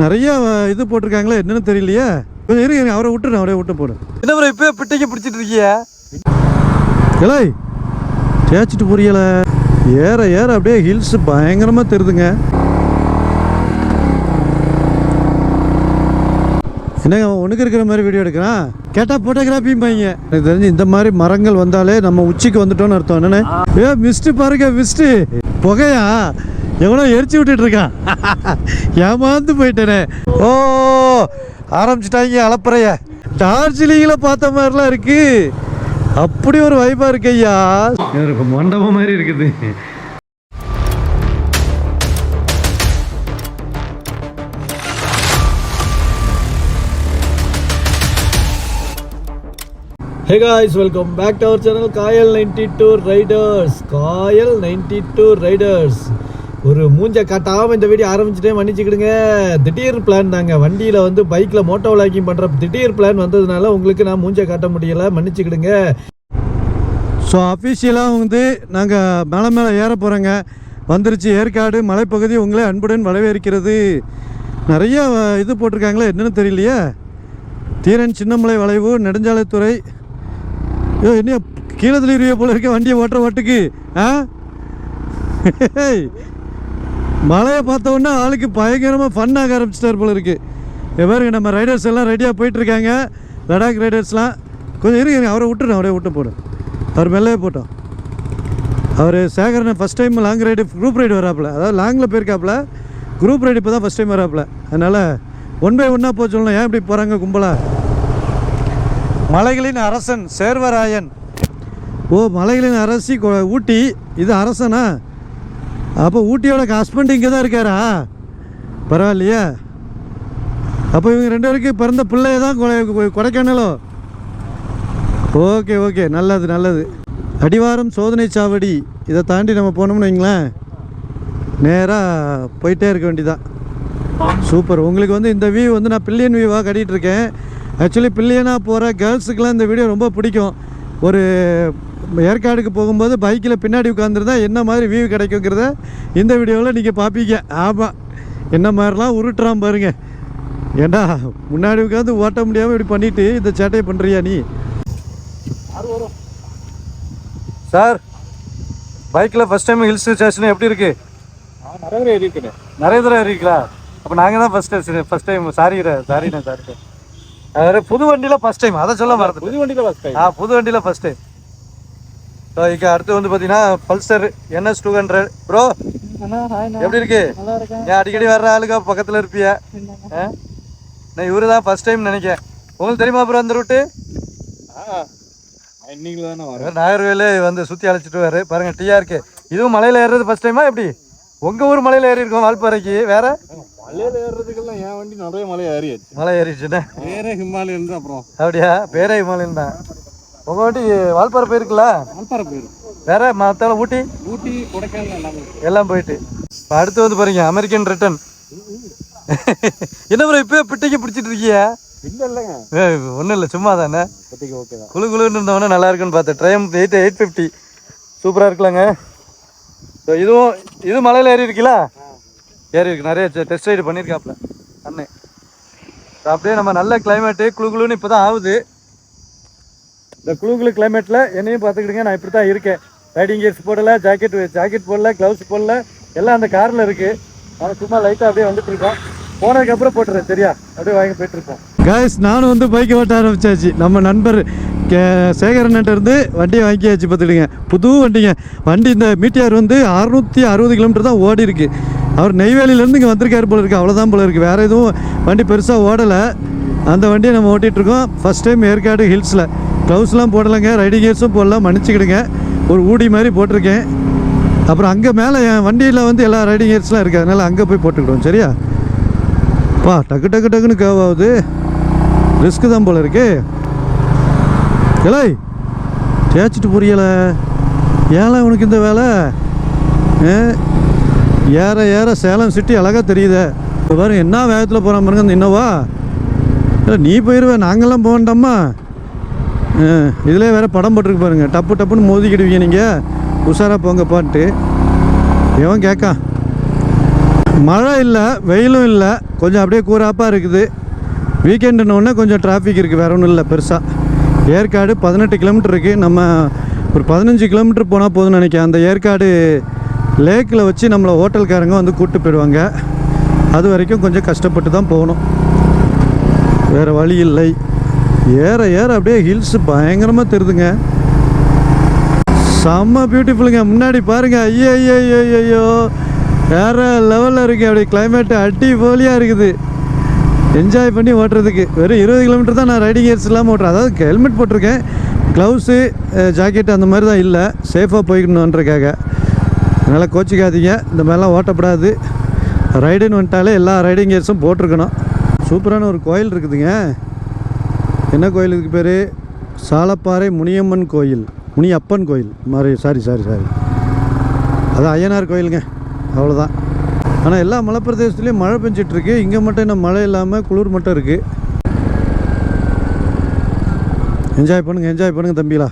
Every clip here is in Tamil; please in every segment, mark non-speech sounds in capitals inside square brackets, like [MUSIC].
நிறைய இது போட்டிருக்காங்களே என்னன்னு தெரியலையே. கொஞ்சம் அவரை விட்டுறேன் அவரே விட்டு போடு. என்ன ப்ரோ இப்போ பிட்டைக்கு பிடிச்சிட்டு இருக்கிய இலை தேய்ச்சிட்டு புரியல ஏற ஏற அப்படியே ஹில்ஸ் பயங்கரமாக தெரியுதுங்க என்னங்க உனக்கு இருக்கிற மாதிரி வீடியோ எடுக்கிறான்? கேட்டால் ஃபோட்டோகிராஃபியும் பையங்க எனக்கு தெரிஞ்சு இந்த மாதிரி மரங்கள் வந்தாலே நம்ம உச்சிக்கு வந்துட்டோம்னு அர்த்தம். என்னன்னு ஏ மிஸ்ட்டு பாருங்க மிஸ்ட்டு புகையா? எவ்வளோ எரிச்சு விட்டுட்டு இருக்கான். [LAUGHS] ஏமாந்து போயிட்டேனே. ஓ ஆரம்பிச்சிட்டாங்க அளப்புறைய. டார்ஜிலிங்கில் பார்த்த மாதிரிலாம் இருக்கு. அப்படி ஒரு வைப்பாக இருக்கு ஐயா. மண்டபம் மாதிரி இருக்குது. Hey guys welcome back to our channel Kayal ninety two riders Kayal ninety two riders ஒரு மூஞ்ச காட்டாம இந்த வீடியோ ஆரம்பிச்சுட்டே மன்னிச்சுக்கிடுங்க. திடீர் பிளான் தாங்க. வண்டியில் வந்து பைக்கில் மோட்டோ விளாக்கிங் பண்ணுற திடீர் பிளான் வந்ததுனால உங்களுக்கு நான் மூஞ்ச காட்ட முடியலை. மன்னிச்சுக்கிடுங்க. ஸோ அஃபிஷியலாக வந்து நாங்கள் மலை மேலே ஏற போகிறோங்க வந்துருச்சு ஏற்காடு மலைப்பகுதி உங்களே அன்புடன் வரவேற்கிறது. நிறைய இது போட்டிருக்காங்களே என்னென்னு தெரியலையே? தீரன் சின்னமலை வளைவு நெடுஞ்சாலைத்துறை ஐயோ என்ன கீழே தள்ளிடுவிய போல இருக்க வண்டியை ஓட்டுற ஓட்டுக்கு ஆ? மழையை மலையை பார்த்த உடனே ஆளுக்கு பயங்கரமாக ஃபன் ஆக ஆரம்பிச்சிட்டார் போல இருக்கு. இங்க பாருங்க நம்ம ரைடர்ஸ் எல்லாம் ரெடியாக போயிட்டுருக்காங்க. லடாக் ரைடர்ஸ்லாம் கொஞ்சம் இருங்க அவரை விட்டுறேன் அவரே விட்டு போடும் அவர் மெல்லே போட்டோம் அவர் சேகரனை first time long ride group ride வராப்புல. அதாவது லாங்கில் போயிருக்காப்புல. குரூப் ரைடு இப்போ தான் ஃபஸ்ட் டைம் வராப்புல. அதனால் ஒன் பை ஒன்னாக போக சொல்லணும். ஏன் இப்படி போகிறாங்க கும்பலாக மலைகளின் அரசன் சேர்வராயன். ஓ மலைகளின் அரசி ஊட்டி இது அரசனா? அப்போ ஊட்டியோட ஹஸ்பண்ட் இங்கே தான் இருக்காரா? பரவாயில்லையே. அப்போ இவங்க ரெண்டு பேருக்கு பிறந்த பிள்ளைய தான் கொடைக்கானலோ? Okay okay. நல்லது நல்லது. அடிவாரம் சோதனை சாவடி. இதை தாண்டி நம்ம போனோம்னு வைங்களேன். நேராக போயிட்டே இருக்க வேண்டியதான் சூப்பர். உங்களுக்கு வந்து இந்த வியூ வந்து நான் பில்லியன் வியூவாக கட்டிகிட்டு இருக்கேன். ஆக்சுவலி பில்லியனாக போகிற கேர்ள்ஸுக்கெலாம் இந்த வீடியோ ரொம்ப பிடிக்கும். ஒரு ஏற்காடுக்கு போகும்போது பைக்கில் பின்னாடி உட்காந்துருந்தா என்ன மாதிரி வியூ கிடைக்குங்கிறத இந்த வீடியோவில் நீங்கள் பார்ப்பீங்க ஆமாம் என்ன மாதிரிலாம் உருட்டுறான் பாருங்க. ஏண்டா முன்னாடி உட்காந்து ஓட்ட முடியாமல் இப்படி பண்ணிட்டு இந்த சேட்டையை பண்ணுறியா நீ? சார் பைக்கில் ஃபஸ்ட் டைம் ஹில் ஸ்டேஷன் எப்படி இருக்கு? நிறைய ஏறி இருக்கிறேன் நிறைய தடவை அப்போ நாங்கள் தான் ஃபஸ்ட்டு ஃபஸ்ட் டைம் சாரி சாரிண்ணே சாரி அதாவது புது வண்டியில் ஃபஸ்ட் டைம் அதை சொல்ல மறந்து புது வண்டியில் ஃபஸ்ட் ஆ புது வண்டியில் ஃபஸ்ட் டைம் ஸோ இங்கே அடுத்து வந்து பார்த்தீங்கன்னா Pulsar NS two hundred bro எப்படி இருக்கு? ஏன் அடிக்கடி வர்ற ஆளுங்க பக்கத்தில் இருப்பிய? நான் இவரு தான் ஃபஸ்ட் டைம் நினைக்கிறேன். உங்களுக்கு தெரியுமா ப்ரோ அந்த ரூட்டு நாகர்வேலு வந்து சுற்றி அழைச்சிட்டு வர பாருங்க டிஆர்கே இதுவும் மலையில் ஏறுறது ஃபஸ்ட் டைமா எப்படி? உங்கள் ஊர் மலையில் ஏறி இருக்கோம் வால்பாறைக்கு. வேற? மலையில ஏறுறதுக்கெல்லாம் என் வண்டி நிறைய மலை ஏறியாச்சு. மலை ஏறிடுச்சுண்ணே வேற ஹிமாலயன் தான் அப்புறம் அப்படியா? பேரே ஹிமாலயன் தான். உங்கள் வண்டி வால்பாறை போயிருக்குல்ல? வால்பாறை போயிடும் வேற மற்ற ஊட்டி? ஊட்டி கொடைக்கானல் எல்லாமே எல்லாம் போயிட்டு. இப்போ அடுத்து வந்து பாருங்க அமெரிக்கன் ரிட்டன் என்ன ப்ரோ இப்போ பிட்டைக்கு பிடிச்சிட்டு இருக்கிய இல்லை இல்லைங்க. ஒன்றும் இல்லை சும்மா தானே இப்போதைக்கு ஓகே தான். குழு குழுன்னு இருந்தவொடனே நல்லா இருக்குன்னு பார்த்தேன். ட்ரைம் எயிட் எயிட் ஃபிஃப்டி சூப்பராக இருக்கலாங்க. ஸோ இதுவும் இது மலையில் ஏறி இருக்கீங்களா ஏறி இருக்கு. நிறைய டெஸ்ட் ரைடு பண்ணியிருக்காப்புல அண்ணே அப்படியே நம்ம நல்ல கிளைமேட்டு குழு குழுன்னு இப்போ தான் ஆகுது இந்த குழு குழு கிளைமேட்டில் என்னையும் பார்த்துக்கிடுங்க. நான் இப்படி தான் இருக்கேன். ரைடிங் கியர்ஸ் போடல ஜாக்கெட் ஜாக்கெட் போடல க்ளவுஸ் போடல. எல்லாம் அந்த காரில் இருக்குது ஆனால் சும்மா லைட்டாக அப்படியே வந்துட்டு இருக்கோம். போனதுக்கப்புறம் போட்டுறேன். சரியா? அப்படியே வாங்கி போயிட்டு கைஸ் காய்ஸ் நானும் வந்து பைக்கை ஓட்ட ஆரம்பிச்சாச்சு. நம்ம நண்பர் கே சேகரன்ட்ட வண்டியை வாங்கியாச்சு பார்த்துக்கிடுங்க. புது வண்டிங்க. வண்டி இந்த மீட்டியார் வந்து அறுநூற்றி அறுபது கிலோமீட்டர் தான் ஓடி இருக்குது அவர் நெய்வேலியிலேருந்து இங்கே வந்திருக்காரு போல இருக்கு அவ்வளோதான் போல இருக்கு. வேறு எதுவும் வண்டி பெருசாக ஓடலை. அந்த வண்டியை நம்ம ஓட்டிகிட்டு இருக்கோம். ஃபஸ்ட் டைம் ஏற்காடு ஹில்ஸில். க்ளவுஸ்லாம் போடலைங்க ரைடிங் கியர்ஸும் போடலாம் மன்னிச்சுக்கிடுங்க. ஒரு ஊடி மாதிரி போட்டிருக்கேன். அப்புறம் அங்கே மேலே என் வண்டியில் வந்து எல்லா ரைடிங் கியர்ஸ்லாம் இருக்குது அதனால் அங்கே போய் போட்டுக்கிடுவோம் சரியா? பா டக்கு டக்கு டக்குன்னு கேவ் ஆகுது. ரிஸ்க்கு தான் போல இருக்கு. இலை தேய்ச்சிட்டு புரியல. ஏழை உனக்கு இந்த வேலை? ஏற ஏற சேலம் சிட்டி அழகாக தெரியுதே. இப்போ பாருங்க என்ன வேகத்தில் போகிறான் பாருங்க அந்த இன்னோவா? இல்லை நீ போயிடுவேன் நாங்கள்லாம் போக இதிலே வேறு படம் போட்டிருக்கு பாருங்க. டப்பு டப்புன்னு மோதிக்கிடுவீங்க நீங்கள் உஷாராக போங்க பாட்டு. எவன் கேட்கான் மழை இல்லை வெயிலும் இல்லை. கொஞ்சம் அப்படியே கூறாப்பாக இருக்குது. வீக்கெண்டுன்னு கொஞ்சம் டிராஃபிக் இருக்குது வேற ஒன்றும் இல்லை பெருசாக ஏற்காடு பதினெட்டு கிலோமீட்டர் இருக்குது நம்ம ஒரு பதினஞ்சு கிலோமீட்டர் போனால் போதும்னு நினைக்கிறேன். அந்த ஏற்காடு லேக்கில் வச்சு நம்மளை ஹோட்டல்காரங்க வந்து கூப்பிட்டு போயிடுவாங்க. அது வரைக்கும் கொஞ்சம் கஷ்டப்பட்டு தான் போகணும். வேறு வழி இல்லை. ஏற ஏற அப்படியே ஹில்ஸ் பயங்கரமாக தெரிதுங்க. செம்ம பியூட்டிஃபுல்லுங்க முன்னாடி பாருங்கள் ஐயோ ஐயோ ஐயோ ஐயோ. வேற லெவலில் இருக்குது அப்படி கிளைமேட்டு அடி போலியாக இருக்குது. என்ஜாய் பண்ணி ஓட்டுறதுக்கு. வெறும் இருபது கிலோமீட்டர் தான் நான் ரைடிங் இயர்ஸ் இல்லாமல் ஓட்டுறேன். அதாவது ஹெல்மெட் போட்டிருக்கேன். க்ளவுஸு ஜாக்கெட் அந்த மாதிரி தான் இல்லை. சேஃபாக போய்க்கணுன்றக்காக அதனால் கோச்சிக்காதீங்க. இந்த மாதிரிலாம் ஓட்டப்படாது. ரைடுன்னு வந்துட்டாலே எல்லா ரைடிங் கேர்ஸும் போட்டிருக்கணும். சூப்பரான ஒரு கோயில் இருக்குதுங்க. என்ன கோயில் இதுக்கு பேர்? சாலப்பாறை முனியம்மன் கோயில். முனியப்பன் கோயில். மாதிரி சாரி சாரி சாரி அது ஐயனார் கோயிலுங்க. அவ்வளோதான் ஆனால் எல்லா மலைப்பிரதேசத்துலேயும் மழை பெஞ்சிட்ருக்கு. இங்கே மட்டும் இன்னும் மழை இல்லாமல் குளிர் மட்டும் இருக்குது என்ஜாய் பண்ணுங்கள் என்ஜாய் பண்ணுங்கள் தம்பிலா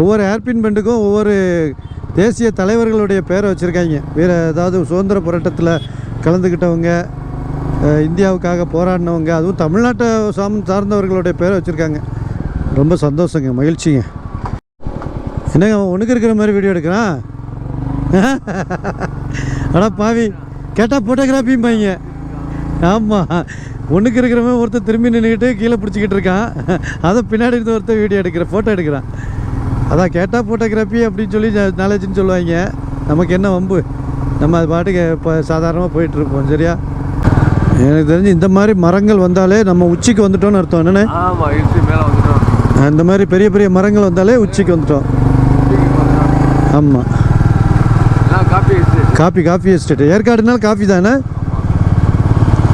ஒவ்வொரு ஏர்பின் பெண்டுக்கும் ஒவ்வொரு தேசிய தலைவர்களுடைய பேரை வச்சுருக்காங்க. வேறு ஏதாவது சுதந்திர போராட்டத்தில் கலந்துக்கிட்டவங்க இந்தியாவுக்காக போராடினவங்க அதுவும் தமிழ்நாட்டை சாம் சார்ந்தவர்களுடைய பேரை வச்சுருக்காங்க. ரொம்ப சந்தோஷங்க மகிழ்ச்சிங்க. என்னங்க உனக்கு இருக்கிற மாதிரி வீடியோ எடுக்கிறான்? அடா பாவி கேட்டால் ஃபோட்டோகிராஃபியும் ஃபோட்டோகிராஃபிம்பாங்க ஆமாம் ஒன்றுக்கு இருக்கிறவன் ஒருத்தர் திரும்பி நின்றுக்கிட்டு கீழே பிடிச்சிக்கிட்டு இருக்கான். அதை பின்னாடி இருந்து ஒருத்தர் வீடியோ எடுக்கிற ஃபோட்டோ எடுக்கிறான். அதான் கேட்டால் ஃபோட்டோகிராஃபி அப்படின்னு சொல்லி நாலேஜ்னு சொல்லுவாங்க. நமக்கு என்ன வம்பு? நம்ம அது பாட்டுக்கு இப்போ சாதாரணமாக போயிட்டுருப்போம் சரியா? எனக்கு தெரிஞ்சு இந்த மாதிரி மரங்கள் வந்தாலே நம்ம உச்சிக்கு வந்துட்டோம்னு அர்த்தம். வந்துட்டோம். இந்த மாதிரி பெரிய பெரிய மரங்கள் வந்தாலே உச்சிக்கு வந்துட்டோம். ஆமாம் காஃபி காஃபி எஸ்டேட் ஏற்காடுனால காஃபி தானே?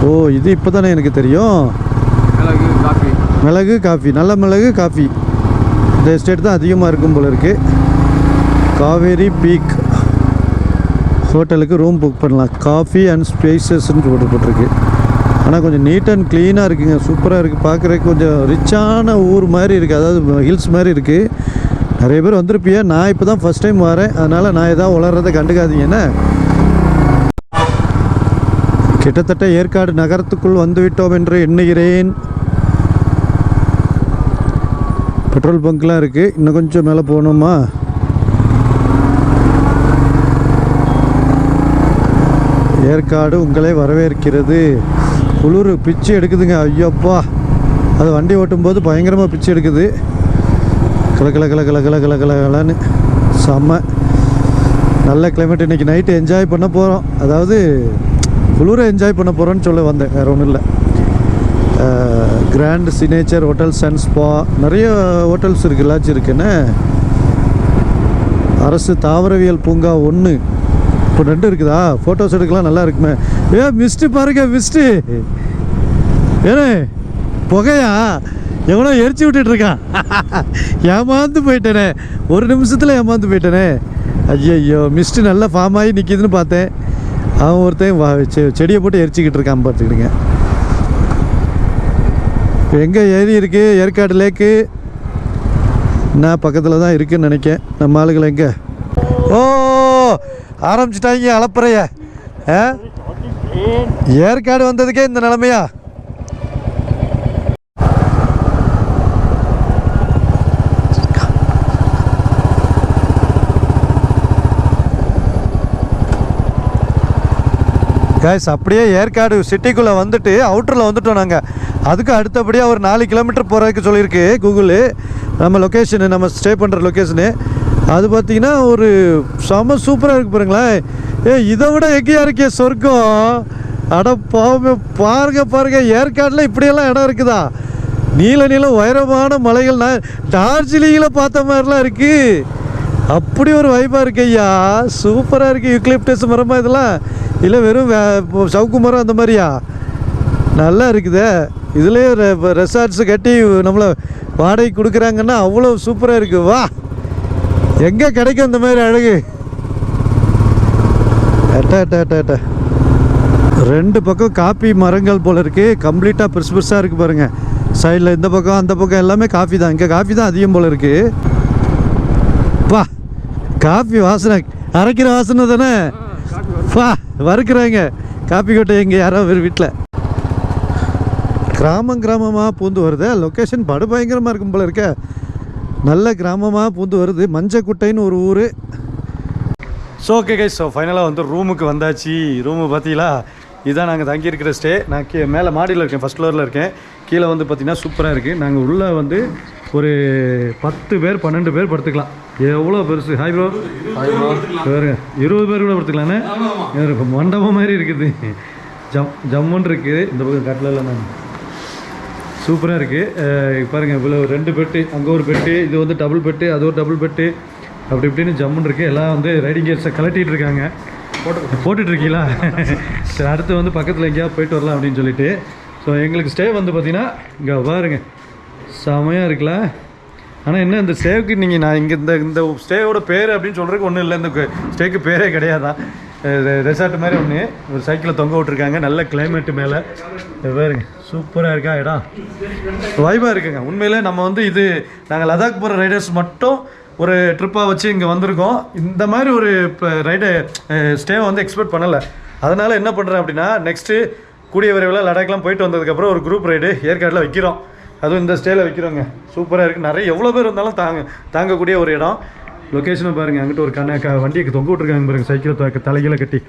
ஓ இது இப்போ தானே எனக்கு தெரியும். மிளகு காஃபி நல்ல மிளகு காஃபி இந்த எஸ்டேட் தான் அதிகமாக இருக்கும் போல இருக்குது காவேரி பீக் ஹோட்டலுக்கு ரூம் புக் பண்ணலாம். காஃபி அண்ட் ஸ்பேசஸ்ன்னு போட்டு போட்டிருக்கு ஆனால் கொஞ்சம் நீட் அண்ட் க்ளீனாக இருக்குங்க. சூப்பராக இருக்குது பார்க்குறதுக்கு கொஞ்சம் ரிச்சான ஊர் மாதிரி இருக்குது அதாவது ஹில்ஸ் மாதிரி இருக்குது நிறைய பேர் வந்திருப்பியா? நான் இப்போ தான் ஃபஸ்ட் டைம் வரேன். அதனால் நான் எதாவது உளறதை கண்டுக்காதீங்கண்ணே கிட்டத்தட்ட ஏற்காடு நகரத்துக்குள் வந்துவிட்டோம் என்று எண்ணுகிறேன். பெட்ரோல் பங்க்லாம் இருக்குது இன்னும் கொஞ்சம் மேலே போகணுமா? ஏற்காடு உங்களே வரவேற்கிறது. குளிர் பிச்சு எடுக்குதுங்க. ஐயோப்பா. அது வண்டி ஓட்டும்போது பயங்கரமாக பிச்சு எடுக்குது. கலக்கல கல கல கல கல கல கலன்னு. செம்ம. நல்ல கிளைமேட் இன்றைக்கி நைட்டு என்ஜாய் பண்ண போகிறோம் அதாவது குளிரை என்ஜாய் பண்ண போகிறோன்னு சொல்ல வந்தேன். வேறு ஒன்றும் இல்லை. Grand signature hotels and spa நிறைய ஹோட்டல்ஸ் இருக்குது லாட்ஜ் இருக்குன்னு அரசு தாவரவியல் பூங்கா ஒன்று இப்போ ரெண்டு இருக்குதா? ஃபோட்டோஸ் எடுக்கலாம் நல்லா இருக்குமே. ஏ மிஸ்ட்டு பாருங்க மிஸ்ட்டு ஏனே புகையா? எவனோ எரிச்சு விட்டுட்ருக்கான் [LAUGHS] ஏமாந்து போயிட்டேனே. ஒரு நிமிஷத்தில் ஏமாந்து போயிட்டேனே. ஐயோ மிஸ்ட்டு நல்லா ஃபார்ம் ஆகி நிற்கிதுன்னு பார்த்தேன். அவன் ஒருத்தன் வா செ- செடியை போட்டு எரிச்சிக்கிட்டு இருக்கான் பார்த்துக்கிட்டுங்க எங்கே ஏரி இருக்குது ஏற்காடு லேக்கு. நான் பக்கத்தில் தான் இருக்குன்னு நினைக்கேன். நம்ம ஆளுகளை எங்கே? ஓ ஆரம்பிச்சிட்டாங்க அளப்புறைய ஆ? ஏற்காடு வந்ததுக்கே இந்த நிலமையா? கைஸ் அப்படியே ஏற்காடு சிட்டிக்குள்ளே வந்துட்டு அவுட்டரில் வந்துட்டோம் நாங்கள் அதுக்கு அடுத்தபடியாக ஒரு நாலு கிலோமீட்டர் போகிறதுக்கு சொல்லியிருக்கு கூகுளு நம்ம லொக்கேஷனு நம்ம ஸ்டே பண்ணுற லொக்கேஷனு அது பார்த்தீங்கன்னா ஒரு செம சூப்பராக இருக்குது பாருங்களேன். ஏ இதை விட எங்கேயா இருக்கே சொர்க்கம்? அட பாவமே பாருங்க பாருங்க. ஏற்காடில் இப்படியெல்லாம் இடம் இருக்குதா? நீல நீல உயரமான மலைகள் நான் டார்ஜிலிங்கில் பார்த்த மாதிரிலாம் இருக்குது அப்படி ஒரு வைப்பாக இருக்கு ஐயா. சூப்பராக இருக்குது யூக்லிப்டஸ் மரமாக இதெல்லாம். இல்லை வெறும் வே- சவுக்கு மரம் அந்த மாதிரியா? நல்லா இருக்குதே. இதுலேயே ரெசார்ட்ஸ் கட்டி நம்மளை வாடகை கொடுக்குறாங்கன்னா அவ்வளோ சூப்பராக இருக்குது வா. எங்கே கிடைக்கும் இந்த மாதிரி அழகு? அட்டா அட்டா அட்டா அட்ட. ரெண்டு பக்கம் காப்பி மரங்கள் போல் இருக்குது கம்ப்ளீட்டாக பெருசு பெருசாக இருக்குது பாருங்கள் சைடில் இந்த பக்கம் அந்த பக்கம் எல்லாமே காஃபி தான். இங்கே காஃபி தான் அதிகம் போல் இருக்குது வா. காஃபி வாசனை. அரைக்கிற வாசனை தானே? வா வறுக்கிறாங்க. காப்பி கொட்டை எங்கே யாரோ ஒரு வீட்டில் கிராமம் கிராமமாக பூந்து வருது லொக்கேஷன் படு பயங்கரமாக இருக்கும் போல இருக்க. நல்ல கிராமமாக பூந்து வருது மஞ்சக்குட்டைன்னு ஒரு ஊர். ஸோ ஓகே கைஸ் ஸோ ஃபைனலாக வந்து ரூமுக்கு வந்தாச்சு. ரூமு பார்த்தீங்களா இதுதான் நாங்கள் தங்கியிருக்கிற ஸ்டே நான் கீ மேலே மாடியில் இருக்கேன் ஃபஸ்ட் ஃப்ளோரில் இருக்கேன். கீழே வந்து பார்த்தீங்கன்னா சூப்பராக இருக்குது நாங்கள் உள்ளே வந்து ஒரு பத்து பேர் பன்னெண்டு பேர் படுத்துக்கலாம். எவ்வளோ பெருசு? ஹாய் ப்ரோ பாருங்க இருபது பேர் கூட படுத்துக்கலாண்ணே இப்போ மண்டபம் மாதிரி இருக்குது. ஜம் ஜம்முன்னு இருக்குது. இந்த பக்கம் கட்டிலெல்லாம் நான் சூப்பராக இருக்குது பாருங்கள் இவ்வளோ ரெண்டு பெட்டு அங்கே ஒரு பெட்டு இது வந்து டபுள் பெட்டு அது ஒரு டபுள் பெட்டு. அப்படி இப்படின்னு ஜம்முன்னு இருக்குது எல்லாம் வந்து ரைடிங் கேர்ஸை கலட்டிகிட்டு இருக்காங்க. போட்டு போட்டுட்டு இருக்கீங்களா? சரி அடுத்து வந்து பக்கத்தில் எங்கேயாவது போயிட்டு வரலாம் அப்படின்னு சொல்லிட்டு. ஸோ எங்களுக்கு ஸ்டே வந்து பார்த்தீங்கன்னா இங்கே பாருங்க. செமையாக இருக்குல்ல? ஆனால் என்ன இந்த ஸ்டேவுக்கு நீங்கள் நான் இங்கே இந்த இந்த ஸ்டேவோட பேர் அப்படின்னு சொல்கிறதுக்கு ஒன்றும் இல்லை. இந்த ஸ்டேக்கு பேரே கிடையாதான் ரெசார்ட் மாதிரி ஒன்று ஒரு சைக்கிளை தொங்க விட்ருக்காங்க நல்ல கிளைமேட்டு மேலே. பாருங்க. சூப்பராக இருக்கா இடம் வைபாக இருக்குங்க. உண்மையிலே நம்ம வந்து இது நாங்கள் லடாக் போகிற ரைடர்ஸ் மட்டும் ஒரு ட்ரிப்பாக வச்சு இங்கே வந்திருக்கோம். இந்த மாதிரி ஒரு இப்போ ரைடு ஸ்டேவை வந்து எக்ஸ்பெக்ட் பண்ணலை. அதனால் என்ன பண்ணுறேன் அப்படின்னா நெக்ஸ்ட்டு கூடிய விரைவில் லடாக்லாம் போயிட்டு வந்ததுக்கப்புறம் ஒரு குரூப் ரைடு ஏற்காட்டில் வைக்கிறோம். அதுவும் இந்த ஸ்டேயில் வைக்கிறோங்க சூப்பராக இருக்குது நிறைய எவ்வளோ பேர் இருந்தாலும் தாங்க தாங்கக்கூடிய ஒரு இடம். லொக்கேஷனை பாருங்கள் அங்கிட்ட ஒரு கண்ண க வண்டிக்கு தொங்க விட்ருக்காங்க பாருங்க. சைக்கிளை தலைகளை கட்டி.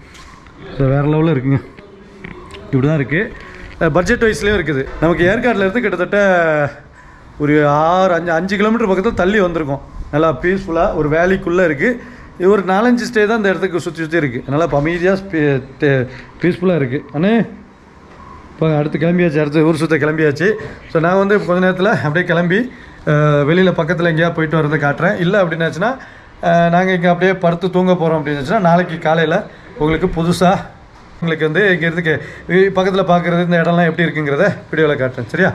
ஸோ வேறு லெவலில் இருக்குங்க. இப்படி தான் இருக்குது பட்ஜெட் வைஸ்லேயும் இருக்குது. நமக்கு ஏற்காட்டில் இருந்து கிட்டத்தட்ட ஒரு ஆறு அஞ்சு அஞ்சு கிலோமீட்டர் பக்கத்தில் தள்ளி வந்திருக்கோம். நல்லா பீஸ்ஃபுல்லாக ஒரு வேலிக்குள்ளே இருக்குது இது ஒரு நாலஞ்சு ஸ்டே தான் இந்த இடத்துக்கு சுற்றி சுற்றி இருக்குது நல்லா இப்போ அமைதியாக பீஸ்ஃபுல்லாக இருக்குது அண்ணே இப்போ அடுத்து கிளம்பியாச்சு அடுத்து ஊர் சுற்ற கிளம்பியாச்சு. ஸோ நான் வந்து கொஞ்ச நேரத்தில் அப்படியே கிளம்பி வெளியில் பக்கத்தில் எங்கேயா போயிட்டு வரதை காட்டுறேன். இல்லை அப்படின்னாச்சுன்னா நாங்கள் இங்கே அப்படியே படுத்து தூங்க போகிறோம் அப்படின்னாச்சுன்னா நாளைக்கு காலையில் உங்களுக்கு புதுசாக உங்களுக்கு வந்து இங்கே இருந்து பக்கத்தில் பார்க்குறது இந்த இடம்லாம் எப்படி இருக்குங்கிறத வீடியோவில் காட்டுறேன். சரியா?